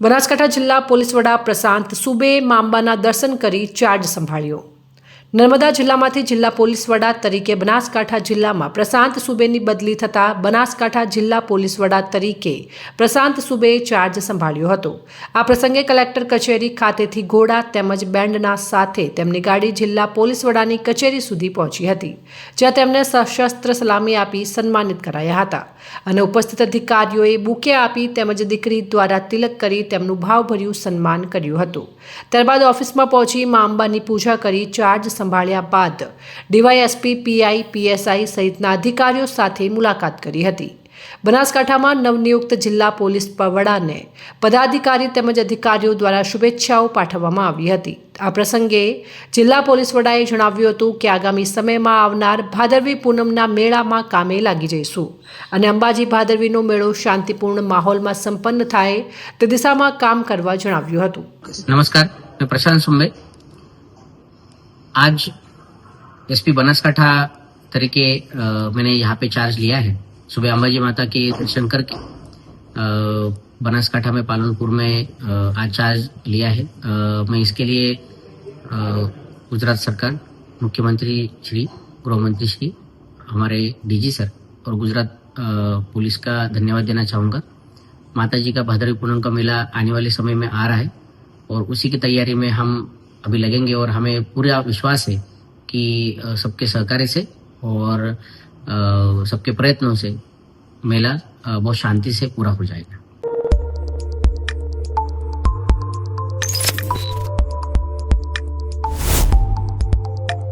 બનાસકાંઠા જિલ્લા પોલીસ વડા પ્રશાંત સુબે માંબાના દર્શન કરી ચાર્જ સંભાળ્યો. નર્મદા જિલ્લામાંથી જિલ્લા પોલીસ વડા તરીકે બનાસકાંઠા જિલ્લામાં પ્રશાંત સુબેની બદલી થતાં બનાસકાંઠા જિલ્લા પોલીસ વડા તરીકે પ્રશાંત સુબેએ ચાર્જ સંભાળ્યો હતો. આ પ્રસંગે કલેક્ટર કચેરી ખાતેથી ઘોડા તેમજ બેન્ડના સાથે તેમની ગાડી જિલ્લા પોલીસ વડાની કચેરી સુધી પહોંચી હતી, જ્યાં તેમને સશસ્ત્ર સલામી આપી સન્માનિત કરાયા હતા. અને ઉપસ્થિત અધિકારીઓએ બુકે આપી તેમજ દીકરી દ્વારા તિલક કરી તેમનું ભાવભર્યું સન્માન કર્યું હતું. ત્યારબાદ ઓફિસમાં પહોંચી મા અંબાની પૂજા કરી ચાર્જ સંભાળ્યા બાદ ડીવાયએસપી, પીઆઈ, પીએસઆઈ સહિતના અધિકારીઓ સાથે મુલાકાત કરી હતી. બનાસકાંઠામાં નવનિયુક્ત જિલ્લા પોલીસ વડાને પદાધિકારી તેમજ અધિકારીઓ દ્વારા શુભેચ્છાઓ પાઠવવામાં આવી હતી. આ પ્રસંગે જિલ્લા પોલીસ વડાએ જણાવ્યું હતું કે આગામી સમયમાં આવનાર ભાદરવી પૂનમના મેળામાં કામે લાગી જઈશું અને અંબાજી ભાદરવીનો મેળો શાંતિપૂર્ણ માહોલમાં સંપન્ન થાય તે દિશામાં કામ કરવા જણાવ્યું હતું. નમસ્કાર પ્રશાંત आज एसपी बनासकाठा तरीके मैंने यहाँ पे चार्ज लिया है। सुबह अंबाजी माता के दर्शन करके बनासकाठा में पालनपुर में आज चार्ज लिया है। अ, मैं इसके लिए गुजरात सरकार मुख्यमंत्री श्री गृह मंत्री श्री हमारे डीजी सर और गुजरात पुलिस का धन्यवाद देना चाहूँगा। माता जी का भादरवी पूनम का मेला आने वाले समय में आ रहा है और उसी की तैयारी में हम अभी लगेंगे और हमें पूरा विश्वास है कि अ, सबके सहकार्य से और अ, सबके प्रयत्नों से मेला अ, बहुत शांति से पूरा हो जाएगा